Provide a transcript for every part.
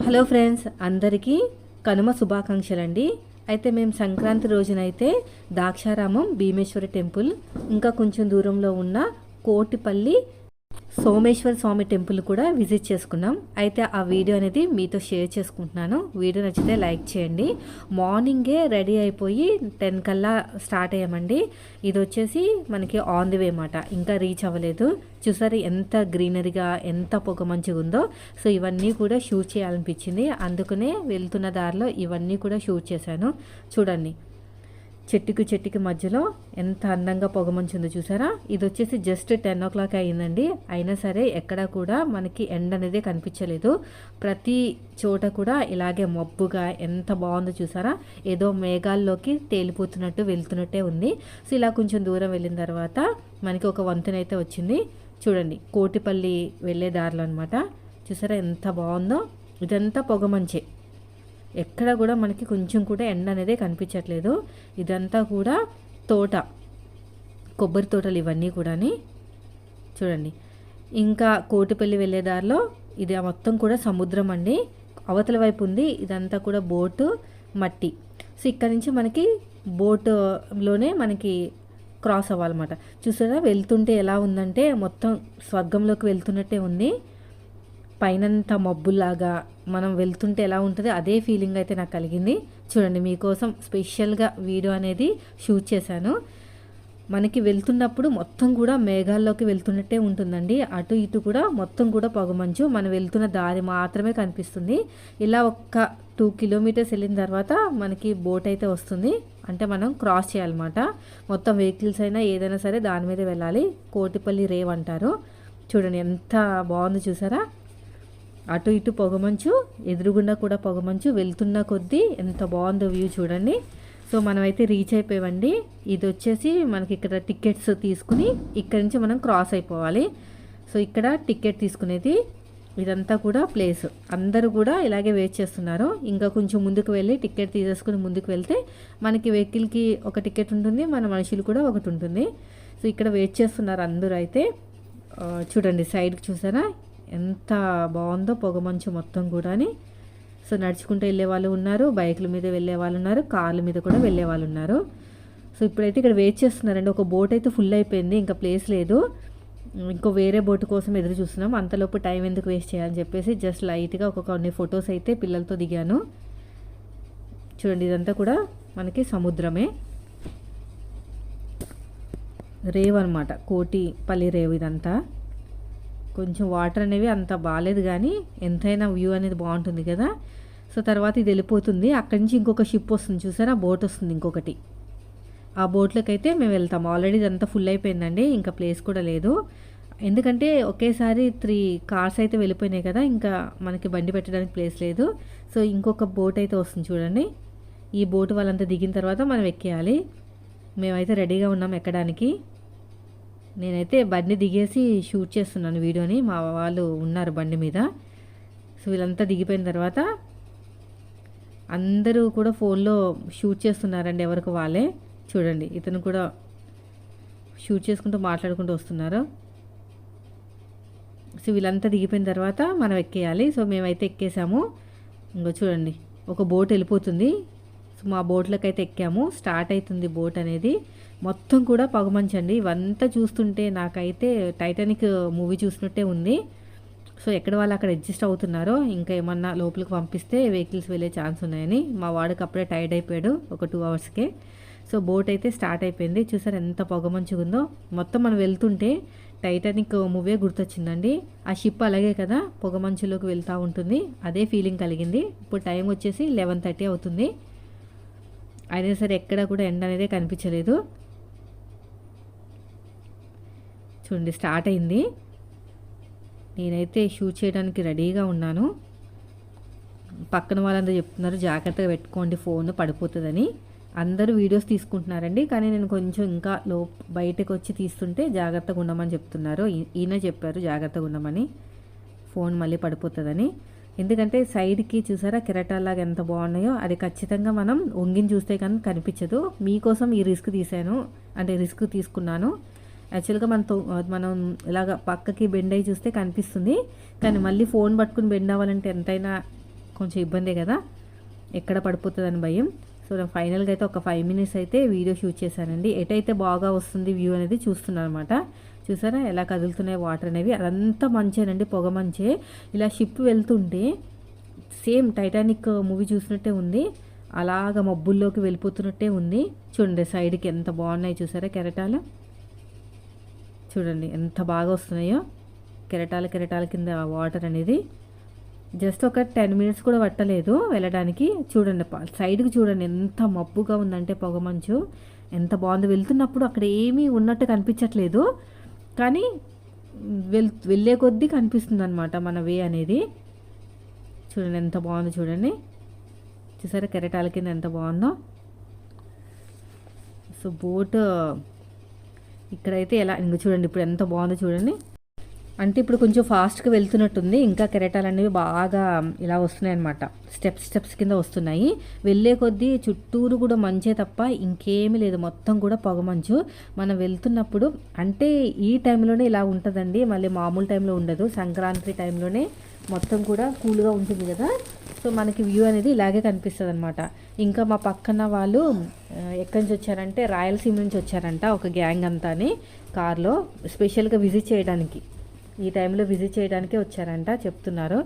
Hello friends అందరికీ కనుమ శుభాకాంక్షలు అండి అయితే మేము సంక్రాంతి రోజునైతే దాక్షారామం భీమేశ్వరి టెంపుల్ ఇంకా కొంచెం దూరంలో ఉన్న కోటిపల్లి సోమేశ్వర స్వామి టెంపుల్ కూడా విజిట్ చేసుకున్నాం. అయితే ఆ వీడియో అనేది మీతో షేర్ చేసుకుంటున్నాను. వీడియో నచ్చితే లైక్ చేయండి. మార్నింగే రెడీ అయిపోయి టెన్ కల్లా స్టార్ట్ అయ్యామండి. ఇది వచ్చేసి మనకి ఆన్ ది వే మాట ఇంకా రీచ్ అవ్వలేదు. చూసారు ఎంత గ్రీనరీగా ఎంత పొగ మంచిగా ఉందో. సో ఇవన్నీ కూడా షూట్ చేయాలనిపించింది. అందుకనే వెళ్తున్న దారిలో ఇవన్నీ కూడా షూట్ చేశాను. చూడండి. చెట్టుకు చెట్టుకి మధ్యలో ఎంత అందంగా పొగమంచు ఉందో చూసారా? ఇది వచ్చేసి జస్ట్ టెన్ ఓ క్లాక్ అయిందండి. అయినా సరే ఎక్కడా కూడా మనకి ఎండ అనేది కనిపించలేదు. ప్రతి చోట కూడా ఇలాగే మబ్బుగా ఎంత బాగుందో చూసారా? ఏదో మేఘాల్లోకి తేలిపోతున్నట్టు వెళ్తున్నట్టే ఉంది. సో ఇలా కొంచెం దూరం వెళ్ళిన తర్వాత మనకి ఒక వంతెన అయితే వచ్చింది. చూడండి కోటిపల్లి వెళ్ళే దారిలో అనమాట చూసారా ఎంత బాగుందో? ఇదంతా పొగమంచే. ఎక్కడ కూడా మనకి కొంచెం కూడా ఎండ అనేది కనిపించట్లేదు. ఇదంతా కూడా తోట. కొబ్బరి తోటలు ఇవన్నీ కూడాని. చూడండి. ఇంకా కోటిపల్లి వెళ్ళే దారిలో ఇది మొత్తం కూడా సముద్రం అండి. అవతల వైపు ఉంది ఇదంతా కూడా బోటు మట్టి. సో ఇక్కడ నుంచి మనకి బోటులోనే మనకి క్రాస్ అవ్వాలన్నమాట. చూసారా? వెళ్తుంటే ఎలా ఉందంటే మొత్తం స్వర్గంలోకి వెళ్తున్నట్టే ఉంది. పైనంత మబ్బులాగా మనం వెళ్తుంటే ఎలా ఉంటుంది అదే ఫీలింగ్ అయితే నాకు కలిగింది. చూడండి మీకోసం స్పెషల్గా వీడియో అనేది షూట్ చేశాను. మనకి వెళ్తున్నప్పుడు మొత్తం కూడా మేఘాల్లోకి వెళ్తున్నట్టే ఉంటుందండి. అటు ఇటు కూడా మొత్తం కూడా పొగమంచు మనం వెళ్తున్న దారి మాత్రమే కనిపిస్తుంది. ఇలా ఒక్క టూ కిలోమీటర్స్ వెళ్ళిన తర్వాత మనకి బోట్ అయితే వస్తుంది. అంటే మనం క్రాస్ చేయాలన్నమాట. మొత్తం వెహికల్స్ అయినా ఏదైనా సరే దాని మీద వెళ్ళాలి. కోటిపల్లి రేవ్ అంటారు. చూడండి ఎంత బాగుంది చూసారా? అటు ఇటు పొగమంచు ఎదురుగుండా కూడా పొగమంచు వెళ్తున్న కొద్దీ ఎంత బాగుందో వ్యూ చూడండి. సో మనమైతే రీచ్ అయిపోయామండి. ఇది వచ్చేసి మనకి ఇక్కడ టికెట్స్ తీసుకుని ఇక్కడ నుంచి మనం క్రాస్ అయిపోవాలి. సో ఇక్కడ టికెట్ తీసుకునేది ఇదంతా కూడా ప్లేస్ అందరూ కూడా ఇలాగే వెయిట్ చేస్తున్నారు. ఇంకా కొంచెం ముందుకు వెళ్ళి టికెట్ తీసేసుకుని ముందుకు వెళ్తే మనకి వెహికల్కి ఒక టికెట్ ఉంటుంది మన మనుషులు కూడా ఒకటి ఉంటుంది. సో ఇక్కడ వెయిట్ చేస్తున్నారు అందరూ అయితే. చూడండి సైడ్కి చూసారా? ఎంత బాగుందో పొగమంచు మొత్తం కూడాని. సో నడుచుకుంటూ వెళ్ళే వాళ్ళు ఉన్నారు బైకుల మీద వెళ్ళే వాళ్ళు ఉన్నారు కార్ల మీద కూడా వెళ్ళే వాళ్ళు ఉన్నారు. సో ఇప్పుడైతే ఇక్కడ వెయిట్ చేస్తున్నారండి. ఒక బోట్ అయితే ఫుల్ అయిపోయింది ఇంకా ప్లేస్ లేదు. ఇంకో వేరే బోట్ కోసం ఎదురు చూస్తున్నాం. అంతలోపు టైం ఎందుకు వేస్ట్ చేయాలని చెప్పేసి జస్ట్ లైట్గా ఒక కొన్ని ఫొటోస్ అయితే పిల్లలతో దిగాను. చూడండి ఇదంతా కూడా మనకి సముద్రమే. రేవ్ అనమాట కోటిపల్లి రేవ్ ఇదంతా. కొంచెం వాటర్ అనేవి అంత బాగాలేదు కానీ ఎంతైనా వ్యూ అనేది బాగుంటుంది కదా. సో తర్వాత ఇది వెళ్ళిపోతుంది. అక్కడి నుంచి ఇంకొక షిప్ వస్తుంది చూసారా? బోట్ వస్తుంది ఇంకొకటి. ఆ బోట్లోకి అయితే మేము వెళ్తాం. ఆల్రెడీ ఇదంతా ఫుల్ అయిపోయిందండి. ఇంకా ప్లేస్ కూడా లేదు. ఎందుకంటే ఒకేసారి త్రీ కార్స్ అయితే వెళ్ళిపోయినాయి కదా. ఇంకా మనకి బండి పెట్టడానికి ప్లేస్ లేదు. సో ఇంకొక బోట్ అయితే వస్తుంది చూడండి. ఈ బోట్ వాళ్ళంతా దిగిన తర్వాత మనం ఎక్కేయాలి. మేమైతే రెడీగా ఉన్నాం ఎక్కడానికి. నేనైతే బండి దిగేసి షూట్ చేస్తున్నాను వీడియోని. మా వాళ్ళు ఉన్నారు బండి మీద. సో వీళ్ళంతా దిగిపోయిన తర్వాత అందరూ కూడా ఫోన్లో షూట్ చేస్తున్నారండి ఎవరికి వాళ్ళే. చూడండి ఇతను కూడా షూట్ చేసుకుంటూ మాట్లాడుకుంటూ వస్తున్నారు. సో వీళ్ళంతా దిగిపోయిన తర్వాత మనం ఎక్కేయాలి. సో మేమైతే ఎక్కేసాము. ఇంకో చూడండి ఒక బోట్ వెళ్ళిపోతుంది. సో మా బోట్లోకి అయితే ఎక్కాము. స్టార్ట్ అవుతుంది బోట్ అనేది. మొత్తం కూడా పొగమంచండి. ఇవంతా చూస్తుంటే నాకైతే టైటానిక్ మూవీ చూసినట్టే ఉంది. సో ఎక్కడ వాళ్ళు అక్కడ అడ్జస్ట్ అవుతున్నారో ఇంకా ఏమన్నా లోపలికి పంపిస్తే వెహికల్స్ వెళ్ళే ఛాన్స్ ఉన్నాయని. మా వాడికి అప్పుడే టైర్డ్ అయిపోయాడు ఒక టూ అవర్స్కే సో బోట్ అయితే స్టార్ట్ అయిపోయింది. చూసారు ఎంత పొగమంచుగా ఉందో. మొత్తం మనం వెళ్తుంటే టైటానిక్ మూవీ గుర్తొచ్చిందండి. ఆ షిప్ అలాగే కదా పొగమంచులోకి వెళ్తూ ఉంటుంది. అదే ఫీలింగ్ కలిగింది. ఇప్పుడు టైం వచ్చేసి లెవెన్ థర్టీ అవుతుంది. అయినా సరే ఎక్కడ కూడా ఎండ అనేది కనిపించలేదు. చూడండి స్టార్ట్ అయింది. నేనైతే షూట్ చేయడానికి రెడీగా ఉన్నాను. పక్కన వాళ్ళందరూ చెప్తున్నారు జాగ్రత్తగా పెట్టుకోండి ఫోన్ పడిపోతుందని. అందరూ వీడియోస్ తీసుకుంటున్నారండి కానీ నేను కొంచెం ఇంకా లో బయటకు వచ్చి తీస్తుంటే జాగ్రత్తగా ఉండమని చెప్తున్నారు. ఈయన చెప్పారు జాగ్రత్తగా ఉండమని. ఫోన్ మళ్ళీ పడిపోతుందని. ఎందుకంటే సైడ్కి చూసారా కెరటాలాగా ఎంత బాగున్నాయో అది ఖచ్చితంగా మనం వంగిని చూస్తే కానీ కనిపించదు. మీకోసం ఈ రిస్క్ తీసాను అంటే రిస్క్ తీసుకున్నాను. యాక్చువల్గా మన తో- మనం ఇలాగ పక్కకి బెండ్ అయి చూస్తే కనిపిస్తుంది. కానీ మళ్ళీ ఫోన్ పట్టుకుని బెండ్ అవ్వాలంటే ఎంతైనా కొంచెం ఇబ్బందే కదా. ఎక్కడ పడిపోతుందని భయం. సో నేను ఫైనల్గా అయితే ఒక ఫైవ్ మినిట్స్ అయితే వీడియో షూట్ చేశానండి. ఎటైతే బాగా వస్తుంది వ్యూ అనేది చూస్తున్నాను అనమాట. చూసారా? ఎలా కదులుతున్నాయి వాటర్ అనేవి. అదంతా మంచేనండి పొగ మంచే. ఇలా షిప్ వెళ్తుంటే సేమ్ టైటానిక్ మూవీ చూసినట్టే ఉంది. అలాగ మబ్బుల్లోకి వెళ్ళిపోతున్నట్టే ఉంది. చూడండి సైడ్కి ఎంత బాగున్నాయి చూసారా కెరటాలు? చూడండి ఎంత బాగా వస్తున్నాయో. కెరటాల కెరటాల కింద వాటర్ అనేది. జస్ట్ ఒక టెన్ మినిట్స్ కూడా పట్టలేదు వెళ్ళడానికి. చూడండి సైడ్కి చూడండి ఎంత మబ్బుగా ఉందంటే పొగ మంచు. ఎంత బాగుంది. వెళ్తున్నప్పుడు అక్కడ ఏమీ ఉన్నట్టు కనిపించట్లేదు. కానీ వెల్ వెళ్ళే కొద్దీ కనిపిస్తుంది అనమాట మన వే అనేది. చూడండి ఎంత బాగుందో చూడండి. చూసారా కెరటాల కింద ఎంత బాగుందో. సో బోట్ ఇక్కడైతే ఎలా ఇంక చూడండి ఇప్పుడు ఎంత బాగుందో చూడండి. అంటే ఇప్పుడు కొంచెం ఫాస్ట్గా వెళ్తున్నట్టుంది ఇంకా కెరటాలు అనేవి బాగా ఇలా వస్తున్నాయి అనమాట స్టెప్స్ స్టెప్స్ కింద వస్తున్నాయి. వెళ్ళే కొద్దీ చుట్టూరు కూడా మంచే తప్ప ఇంకేమీ లేదు. మొత్తం కూడా పొగ మంచు. మనం వెళ్తున్నప్పుడు అంటే ఈ టైంలోనే ఇలా ఉంటుందండి. మళ్ళీ మామూలు టైంలో ఉండదు. సంక్రాంతి టైంలోనే మొత్తం కూడా కూల్గా ఉంటుంది కదా. సో మనకి వ్యూ అనేది ఇలాగే కనిపిస్తుంది అనమాట ఇంకా మా పక్కన వాళ్ళు ఎక్కడి నుంచి వచ్చారంటే రాయలసీమ నుంచి వచ్చారంట ఒక గ్యాంగ్ అంతా అని కార్లో. స్పెషల్గా విజిట్ చేయడానికి ఈ టైంలో విజిట్ చేయడానికే వచ్చారంట చెప్తున్నారు.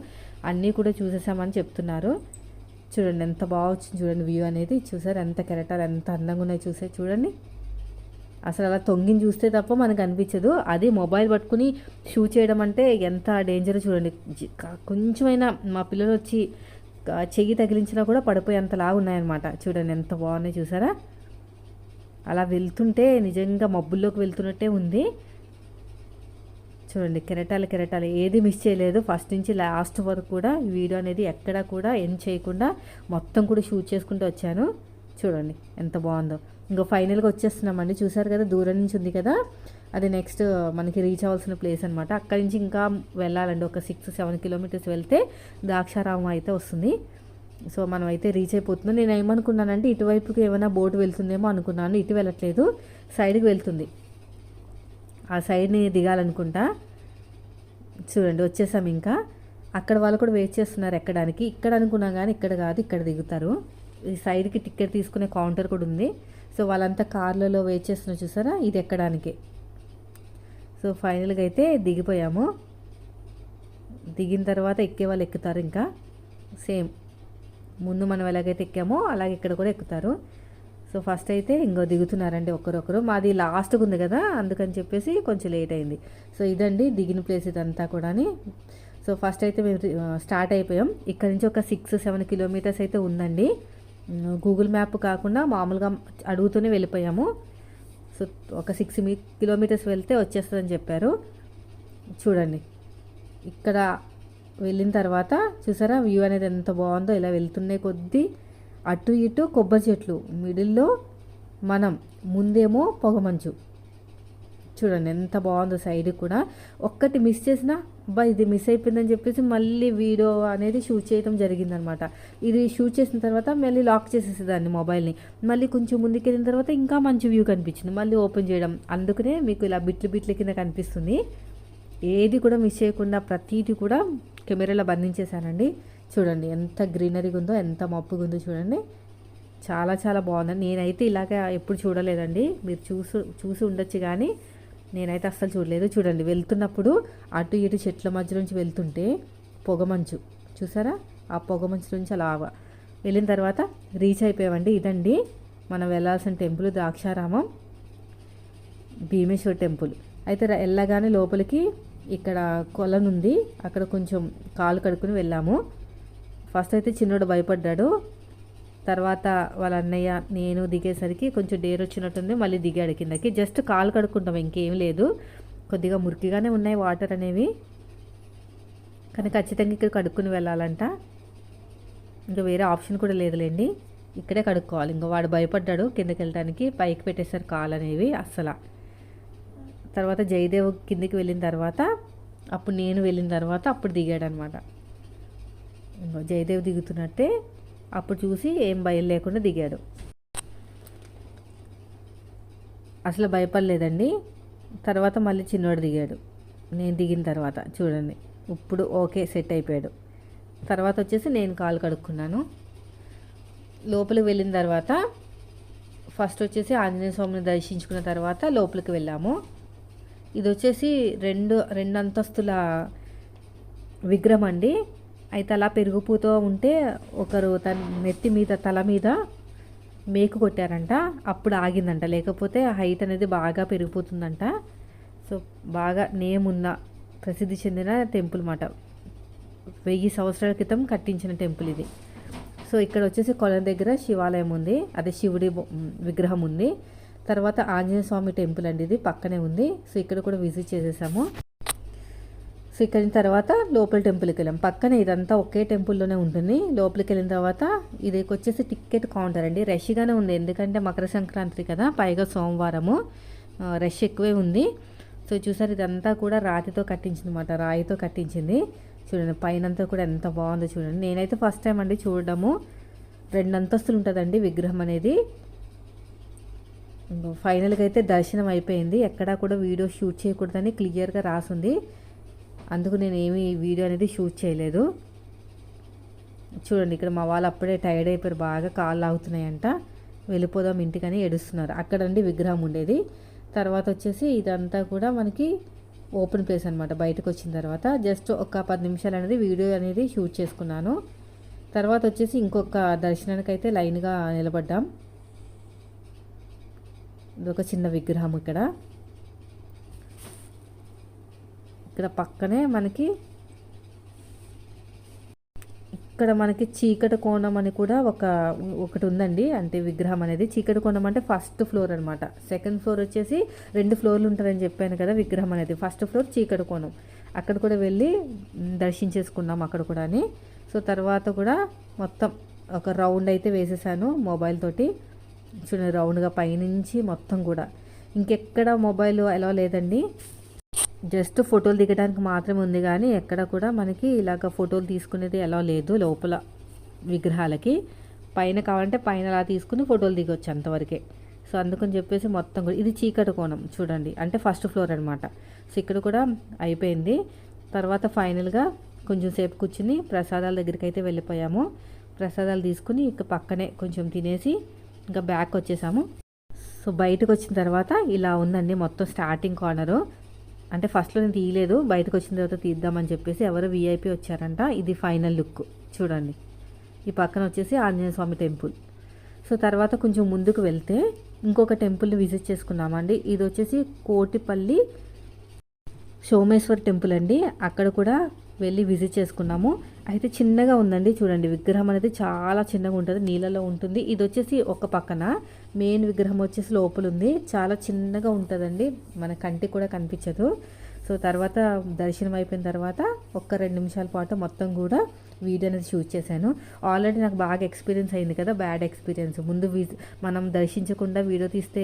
అన్నీ కూడా చూసేసామని చెప్తున్నారు. చూడండి ఎంత బాగా వచ్చింది చూడండి వ్యూ అనేది. చూసారు ఎంత కెరటాలు ఎంత అందంగా ఉన్నాయి చూసే చూడండి. అసలు అలా తొంగిని చూస్తే తప్ప మనకు అనిపించదు. అది మొబైల్ పట్టుకుని షూ చేయడం అంటే ఎంత డేంజర్ చూడండి. కొంచెమైనా మా పిల్లలు వచ్చి చెయ్యి తగిలించినా కూడా పడిపోయేంతలా ఉన్నాయన్నమాట. చూడండి ఎంత బాగున్నాయి చూసారా? అలా వెళ్తుంటే నిజంగా మబ్బుల్లోకి వెళ్తున్నట్టే ఉంది. చూడండి కెరటాలు కెరటాలు ఏది మిస్ చేయలేదు. ఫస్ట్ నుంచి లాస్ట్ వరకు కూడా వీడియో అనేది ఎక్కడా కూడా ఎండ్ చేయకుండా మొత్తం కూడా షూట్ చేసుకుంటూ వచ్చాను. చూడండి ఎంత బాగుందో. ఇంకా ఫైనల్గా వచ్చేస్తున్నామండి. చూసారు కదా దూరం నుంచి ఉంది కదా. అది నెక్స్ట్ మనకి రీచ్ అవ్వాల్సిన ప్లేస్ అనమాట అక్కడి నుంచి ఇంకా వెళ్ళాలండి. ఒక సిక్స్ సెవెన్ కిలోమీటర్స్ వెళ్తే ద్రాక్షారామం అయితే వస్తుంది. సో మనం అయితే రీచ్ అయిపోతున్నాం. నేను ఏమనుకున్నానంటే ఇటువైపుకి ఏమైనా బోటు వెళ్తుందేమో అనుకున్నాను. ఇటు వెళ్ళట్లేదు. సైడ్కి వెళ్తుంది. ఆ సైడ్ని దిగాలనుకుంటా. చూడండి వచ్చేసాం ఇంకా. అక్కడ వాళ్ళు కూడా వెయిట్ చేస్తున్నారు ఎక్కడానికి. ఇక్కడ అనుకున్నాం కానీ ఇక్కడ కాదు ఇక్కడ దిగుతారు. ఈ సైడ్కి టికెట్ తీసుకునే కౌంటర్ కూడా ఉంది. సో వాళ్ళంతా కార్లలో వెయిట్ చేస్తున్నారు చూసారా? ఇది ఎక్కడానికి? సో ఫైనల్గా అయితే దిగిపోయాము. దిగిన తర్వాత ఎక్కే వాళ్ళు ఎక్కుతారు ఇంకా. సేమ్. ముందు మనం ఎలాగైతే ఎక్కామో అలాగే ఇక్కడ కూడా ఎక్కుతారు. సో ఫస్ట్ అయితే ఇంకో దిగుతున్నారండి ఒకరొకరు. మాది లాస్ట్గా ఉంది కదా అందుకని చెప్పేసి కొంచెం లేట్ అయింది. సో ఇదండి దిగిన ప్లేస్ ఇదంతా కూడా సో ఫస్ట్ అయితే మేము స్టార్ట్ అయిపోయాం. ఇక్కడ నుంచి ఒక సిక్స్ సెవెన్ కిలోమీటర్స్ అయితే ఉందండి. గూగుల్ మ్యాప్ కాకుండా మామూలుగా అడుగుతూనే వెళ్ళిపోయాము. సో ఒక సిక్స్ మీ కిలోమీటర్స్ వెళ్తే వచ్చేస్తుందని చెప్పారు. చూడండి. ఇక్కడ వెళ్ళిన తర్వాత చూసారా వ్యూ అనేది ఎంత బాగుందో ఇలా వెళ్తున్నాయి కొద్దీ అటు ఇటు కొబ్బరి చెట్లు. మిడిల్లో మనం ముందేమో పొగమంచు. చూడండి ఎంత బాగుందో సైడ్ కూడా. ఒక్కటి మిస్ చేసినా అబ్బా ఇది మిస్ అయిపోయిందని చెప్పేసి మళ్ళీ వీడియో అనేది షూట్ చేయడం జరిగిందనమాట. ఇది షూట్ చేసిన తర్వాత మళ్ళీ లాక్ చేసేసేదాన్ని మొబైల్ని మళ్ళీ కొంచెం ముందుకు వెళ్ళిన తర్వాత ఇంకా మంచి వ్యూ కనిపించింది. మళ్ళీ ఓపెన్ చేయడం. అందుకనే మీకు ఇలా బిట్లు బిట్ల కింద కనిపిస్తుంది. ఏది కూడా మిస్ చేయకుండా ప్రతిదీ కూడా కెమెరాలో బంధించేశానండి. చూడండి ఎంత గ్రీనరీగా ఉందో ఎంత మప్పుగా ఉందో చూడండి. చాలా చాలా బాగుందండి. నేనైతే ఇలాగ ఎప్పుడు చూడలేదండి. మీరు చూసు చూసి ఉండొచ్చు కానీ నేనైతే అస్సలు చూడలేదు. చూడండి వెళ్తున్నప్పుడు అటు ఇటు చెట్ల మధ్య నుంచి వెళ్తుంటే పొగమంచు చూసారా? ఆ పొగమంచు నుంచి అలా వెళ్ళిన తర్వాత రీచ్ అయిపోయామండి. ఇదండి మనం వెళ్ళాల్సిన టెంపుల్ ద్రాక్షారామం భీమేశ్వర్ టెంపుల్. అయితే వెళ్ళగానే లోపలికి ఇక్కడ కొలనుంది అక్కడ కొంచెం కాలు కడుక్కుని వెళ్ళాము. ఫస్ట్ అయితే చిన్నోడు భయపడ్డాడు. తర్వాత వాళ్ళ అన్నయ్య నేను దిగేసరికి కొంచెం డేర్ వచ్చినట్టుంది మళ్ళీ దిగాడు కిందకి. జస్ట్ కాలు కడుక్కుంటాం ఇంకేం లేదు. కొద్దిగా మురికిగానే ఉన్నాయి వాటర్ అనేవి. కానీ ఖచ్చితంగా ఇక్కడ కడుక్కుని వెళ్ళాలంట. ఇంకా వేరే ఆప్షన్ కూడా లేదులేండి. ఇక్కడే కడుక్కోవాలి. ఇంకా వాడు భయపడ్డాడు కిందకి వెళ్ళడానికి పైకి పెట్టేశారు కాలు అనేవి అస్సలు. తర్వాత జయదేవ్ కిందకి వెళ్ళిన తర్వాత అప్పుడు నేను వెళ్ళిన తర్వాత అప్పుడు దిగాడు అనమాట జయదేవ్ దిగుతున్నట్టే అప్పుడు చూసి ఏం భయం లేకుండా దిగాడు. అసలు భయపడలేదండి. తర్వాత మళ్ళీ చిన్నోడు దిగాడు. నేను దిగిన తర్వాత చూడండి. ఇప్పుడు ఓకే సెట్ అయిపోయాడు. తర్వాత వచ్చేసి నేను కాలు కడుక్కున్నాను. లోపలికి వెళ్ళిన తర్వాత ఫస్ట్ వచ్చేసి ఆంజనేయ స్వామిని దర్శించుకున్న తర్వాత లోపలికి వెళ్ళాము. ఇది వచ్చేసి రెండు రెండు అంతస్తుల విగ్రహం అండి. అయితే అలా పెరిగిపోతూ ఉంటే ఒకరు తన నెత్తి మీద తల మీద మేకు కొట్టారంట. అప్పుడు ఆగిందంట. లేకపోతే హైట్ అనేది బాగా పెరిగిపోతుందంట. సో బాగా నేమ్ ఉన్న ప్రసిద్ధి చెందిన టెంపుల్ మాట వెయ్యి సంవత్సరాల క్రితం కట్టించిన టెంపుల్ ఇది. సో ఇక్కడ వచ్చేసి కొలం దగ్గర శివాలయం ఉంది. అదే శివుడి విగ్రహం ఉంది. తర్వాత ఆంజనేయ స్వామి టెంపుల్ అండి ఇది. పక్కనే ఉంది. సో ఇక్కడ కూడా విజిట్ చేసేసాము. సో తర్వాత లోపల టెంపుల్కి వెళ్ళాం. పక్కనే ఇదంతా ఒకే టెంపుల్లోనే ఉంటుంది. లోపలికి వెళ్ళిన తర్వాత ఇదికి వచ్చేసి టికెట్ కౌంటర్ అండి. రష్గానే ఉంది. ఎందుకంటే మకర సంక్రాంతి కదా పైగా సోమవారము. రష్ ఎక్కువే ఉంది. సో చూసారు ఇదంతా కూడా రాతితో కట్టించింది అనమాట రాయితో కట్టించింది. చూడండి పైనంతా కూడా ఎంత బాగుందో చూడండి. నేనైతే ఫస్ట్ టైం అండి చూడడము. రెండు అంతస్తులు ఉంటుందండి విగ్రహం అనేది. ఫైనల్గా అయితే దర్శనం అయిపోయింది. ఎక్కడా కూడా వీడియో షూట్ చేయకూడదని క్లియర్గా రాసుంది. అందుకు నేను ఏమి వీడియో అనేది షూట్ చేయలేదు. చూడండి ఇక్కడ మా వాళ్ళు అప్పుడే టైర్డ్ అయిపోయారు బాగా కాళ్ళు ఆగుతున్నాయంట వెళ్ళిపోదాం ఇంటికని ఏడుస్తున్నారు. అక్కడండి విగ్రహం ఉండేది. తర్వాత వచ్చేసి ఇదంతా కూడా మనకి ఓపెన్ ప్లేస్ అనమాట బయటకు వచ్చిన తర్వాత జస్ట్ ఒక పది నిమిషాలు అనేది వీడియో అనేది షూట్ చేసుకున్నాను. తర్వాత వచ్చేసి ఇంకొక దర్శనానికి అయితే లైన్గా నిలబడ్డాం. ఇదొక చిన్న విగ్రహం ఇక్కడ. ఇక్కడ పక్కనే మనకి ఇక్కడ మనకి చీకటి కోణం అని కూడా ఒక ఒకటి ఉందండి. అంటే విగ్రహం అనేది చీకటి కోణం అంటే ఫస్ట్ ఫ్లోర్ అనమాట సెకండ్ ఫ్లోర్ వచ్చేసి రెండు ఫ్లోర్లు ఉంటారని చెప్పాను కదా విగ్రహం అనేది. ఫస్ట్ ఫ్లోర్ చీకటి కోణం. అక్కడ కూడా వెళ్ళి దర్శించేసుకున్నాం అక్కడ కూడా అని సో తర్వాత కూడా మొత్తం ఒక రౌండ్ అయితే వేసేసాను మొబైల్ తోటి. చూడండి రౌండ్గా పైనుంచి మొత్తం కూడా. ఇంకెక్కడ మొబైల్ ఎలా లేదండి. జస్ట్ ఫోటోలు దిగడానికి మాత్రమే ఉంది కానీ ఎక్కడ కూడా మనకి ఇలాగ ఫోటోలు తీసుకునేది ఎలా లేదు లోపల విగ్రహాలకి. పైన కావాలంటే పైన అలా తీసుకుని ఫోటోలు దిగొచ్చు అంతవరకే. సో అందుకని చెప్పేసి మొత్తం కూడా ఇది చీకటి కోణం చూడండి. అంటే ఫస్ట్ ఫ్లోర్ అనమాట సో ఇక్కడ కూడా అయిపోయింది. తర్వాత ఫైనల్గా కొంచెం సేపు కూర్చుని ప్రసాదాల దగ్గరికి అయితే వెళ్ళిపోయాము. ప్రసాదాలు తీసుకుని ఇక పక్కనే కొంచెం తినేసి ఇంకా బ్యాక్ వచ్చేసాము. సో బయటకు వచ్చిన తర్వాత ఇలా ఉందండి మొత్తం స్టార్టింగ్ కార్నరు. అంటే ఫస్ట్లో నేను తీయలేదు బయటకు వచ్చిన తర్వాత తీద్దామని చెప్పేసి ఎవరో వీఐపీ వచ్చారంట. ఇది ఫైనల్ లుక్ చూడండి. ఈ పక్కన వచ్చేసి ఆంజనేయ స్వామి టెంపుల్. సో తర్వాత కొంచెం ముందుకు వెళ్తే ఇంకొక టెంపుల్ని విజిట్ చేసుకున్నామండి. ఇది వచ్చేసి కోటిపల్లి సోమేశ్వర్ టెంపుల్ అండి. అక్కడ కూడా వెళ్ళి విజిట్ చేసుకున్నాము. అయితే చిన్నగా ఉందండి చూడండి. విగ్రహం అనేది చాలా చిన్నగా ఉంటుంది నీళ్ళలో ఉంటుంది. ఇది వచ్చేసి ఒక పక్కన మెయిన్ విగ్రహం వచ్చేసి లోపల ఉంది చాలా చిన్నగా ఉంటుందండి మన కంటికి కూడా కనిపించదు. సో తర్వాత దర్శనం అయిపోయిన తర్వాత ఒక్క రెండు నిమిషాల పాటు మొత్తం కూడా వీడియో అనేది షూట్ చేశాను. ఆల్రెడీ నాకు బాగా ఎక్స్పీరియన్స్ అయింది కదా బ్యాడ్ ఎక్స్పీరియన్స్ ముందు మనం దర్శించకుండా వీడియో తీస్తే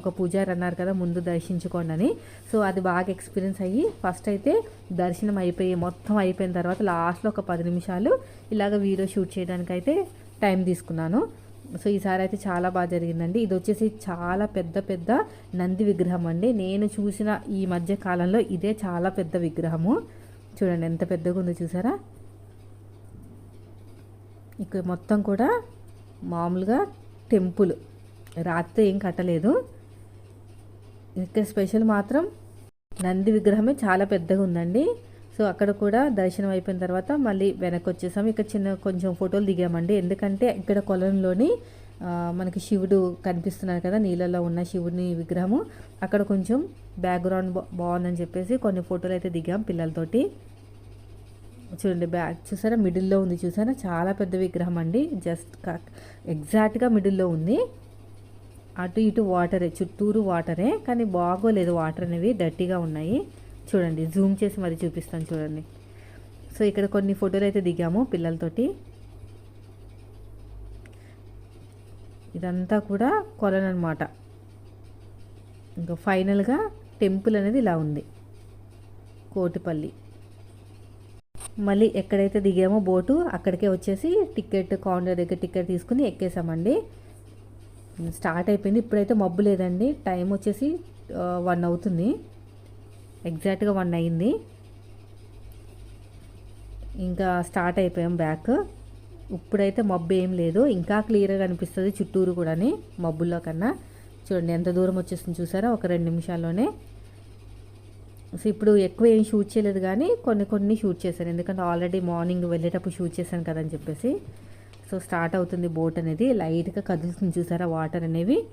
ఒక పూజారి అన్నారు కదా ముందు దర్శించుకోండి అని. సో అది బాగా ఎక్స్పీరియన్స్ అయ్యి ఫస్ట్ అయితే దర్శనం అయిపోయి మొత్తం అయిపోయిన తర్వాత లాస్ట్లో ఒక పది నిమిషాలు ఇలాగ వీడియో షూట్ చేయడానికి అయితే టైం తీసుకున్నాను. సో ఈసారి అయితే చాలా బాగా జరిగిందండి. ఇది వచ్చేసి చాలా పెద్ద పెద్ద నంది విగ్రహం అండి. నేను చూసిన ఈ మధ్య కాలంలో ఇదే చాలా పెద్ద విగ్రహము. చూడండి ఎంత పెద్దగా ఉందో చూసారా? ఇక్కడ మొత్తం కూడా మామూలుగా టెంపుల్. రాత్రి ఏం కట్టలేదు. ఇక్కడ స్పెషల్ మాత్రం నంది విగ్రహమే చాలా పెద్దగా ఉందండి. సో అక్కడ కూడా దర్శనం అయిపోయిన తర్వాత మళ్ళీ వెనక్కి వచ్చేసాం ఇక్కడ చిన్న కొంచెం ఫోటోలు దిగామండి. ఎందుకంటే ఇక్కడ కొలంలోని మనకి శివుడు కనిపిస్తున్నారు కదా నీళ్ళలో ఉన్న శివుని విగ్రహము. అక్కడ కొంచెం బ్యాక్గ్రౌండ్ బా- బాగుందని చెప్పేసి కొన్ని ఫోటోలు అయితే దిగాం పిల్లలతోటి. చూడండి బ్యాక్ చూసారా? మిడిల్లో ఉంది చూసారా? చాలా పెద్ద విగ్రహం అండి. జస్ట్ ఎగ్జాక్ట్గా మిడిల్లో ఉంది. అటు ఇటు వాటరే చుట్టూరు వాటరే కానీ బాగోలేదు వాటర్ అనేవి డర్టీగా ఉన్నాయి. చూడండి జూమ్ చేసి మరి చూపిస్తాను చూడండి. సో ఇక్కడ కొన్ని ఫోటోలు అయితే దిగాము పిల్లలతోటి. ఇదంతా కూడా కొలను అనమాట ఇంకా ఫైనల్గా టెంపుల్ అనేది ఇలా ఉంది. కోటిపల్లి. మళ్ళీ ఎక్కడైతే దిగామో బోటు అక్కడికే వచ్చేసి టికెట్ కౌంటర్ దగ్గర టికెట్ తీసుకుని ఎక్కేసామండి. స్టార్ట్ అయిపోయింది. ఇప్పుడైతే మబ్బు లేదండి. టైం వచ్చేసి వన్ అవుతుంది. ఎగ్జాక్ట్గా వన్ అయింది. ఇంకా స్టార్ట్ అయిపోయాం బ్యాక్ ఇప్పుడైతే మబ్బు ఏం లేదు. ఇంకా క్లియర్గా కనిపిస్తుంది చుట్టూరు కూడాని మబ్బుల్లో కన్నా. చూడండి ఎంత దూరం వచ్చేస్తుంది చూసారా? ఒక రెండు నిమిషాల్లోనే. సో ఇప్పుడు ఎక్కువ ఏం షూట్ చేయలేదు కానీ కొన్ని కొన్ని షూట్ చేశాను. ఎందుకంటే ఆల్రెడీ మార్నింగ్ వెళ్ళేటప్పుడు షూట్ చేశాను కదని చెప్పేసి. సో స్టార్ట్ అవుతుంది బోట్ అనేది. లైట్గా కదులుతుంది చూసారా? వాటర్ అనేవి.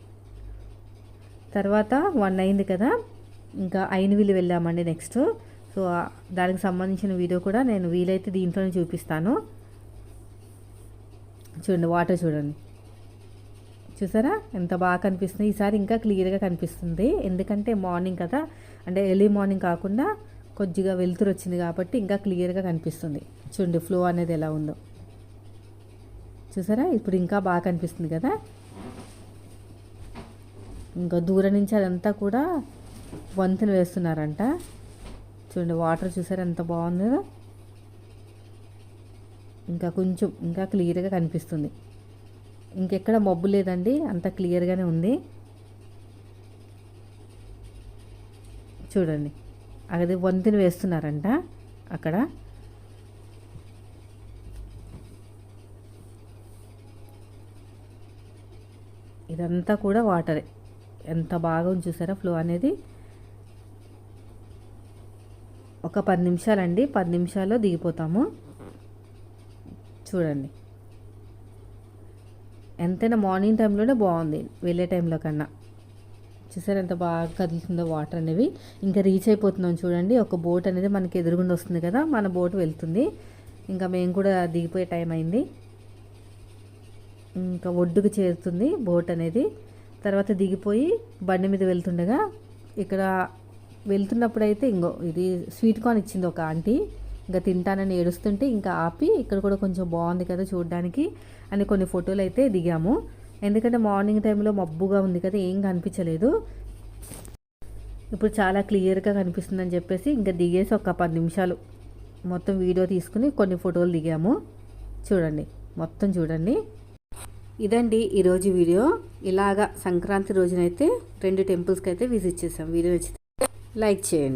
తర్వాత వన్ అయింది కదా. ఇంకా ఐనవిల్లి వెళ్ళామండి నెక్స్ట్. సో దానికి సంబంధించిన వీడియో కూడా నేను వీలైతే దీంట్లోనే చూపిస్తాను. చూడండి వాటర్ చూడండి. చూసారా? ఎంత బాగా కనిపిస్తుంది. ఈసారి ఇంకా క్లియర్గా కనిపిస్తుంది. ఎందుకంటే మార్నింగ్ కదా. అంటే ఎర్లీ మార్నింగ్ కాకుండా కొద్దిగా వెలుతురు వచ్చింది కాబట్టి ఇంకా క్లియర్గా కనిపిస్తుంది. చూడండి ఫ్లో అనేది ఎలా ఉందో. చూసారా? ఇప్పుడు ఇంకా బాగా కనిపిస్తుంది కదా. ఇంకా దూరం నుంచి అదంతా కూడా వంతెన వేస్తున్నారంట. చూడండి వాటర్ చూసారా ఎంత బాగుందో? ఇంకా కొంచెం ఇంకా క్లియర్గా కనిపిస్తుంది. ఇంకెక్కడ మబ్బు లేదండి అంత క్లియర్గానే ఉంది. చూడండి అది వంతెన వేస్తున్నారంట అక్కడ. ఇదంతా కూడా వాటరే. ఎంత బాగా చూసారా ఫ్లో అనేది. ఒక పది నిమిషాలండి. పది నిమిషాల్లో దిగిపోతాము. చూడండి. ఎంతైనా మార్నింగ్ టైంలోనే బాగుంది. వెళ్ళే టైంలో కన్నా. చూసారు ఎంత బాగా కదులుతుందో వాటర్ అనేవి. ఇంకా రీచ్ అయిపోతున్నాం చూడండి. ఒక బోట్ అనేది మనకి ఎదురుగుండా వస్తుంది కదా మన బోట్ వెళ్తుంది. ఇంకా మేము కూడా దిగిపోయే టైం అయింది. ఇంకా ఒడ్డుకు చేరుతుంది బోట్ అనేది. తర్వాత దిగిపోయి బండి మీద వెళ్తుండగా ఇక్కడ వెళ్తున్నప్పుడు అయితే ఇంకో ఇది స్వీట్ కార్న్ ఇచ్చింది ఒక ఆంటీ. ఇంకా తింటానని ఏడుస్తుంటే ఇంకా ఆపి ఇక్కడ కూడా కొంచెం బాగుంది కదా చూడడానికి అని కొన్ని ఫోటోలు అయితే దిగాము. ఎందుకంటే మార్నింగ్ టైంలో మబ్బుగా ఉంది కదా ఏం కనిపించలేదు. ఇప్పుడు చాలా క్లియర్గా కనిపిస్తుందని చెప్పేసి ఇంకా దిగేసి ఒక పది నిమిషాలు మొత్తం వీడియో తీసుకుని కొన్ని ఫోటోలు దిగాము. చూడండి మొత్తం చూడండి. ఇదండి ఈరోజు వీడియో. ఇలాగా సంక్రాంతి రోజునైతే రెండు టెంపుల్స్కి అయితే విజిట్ చేసాం వీడియో నచ్చితే లైక్ చేయండి.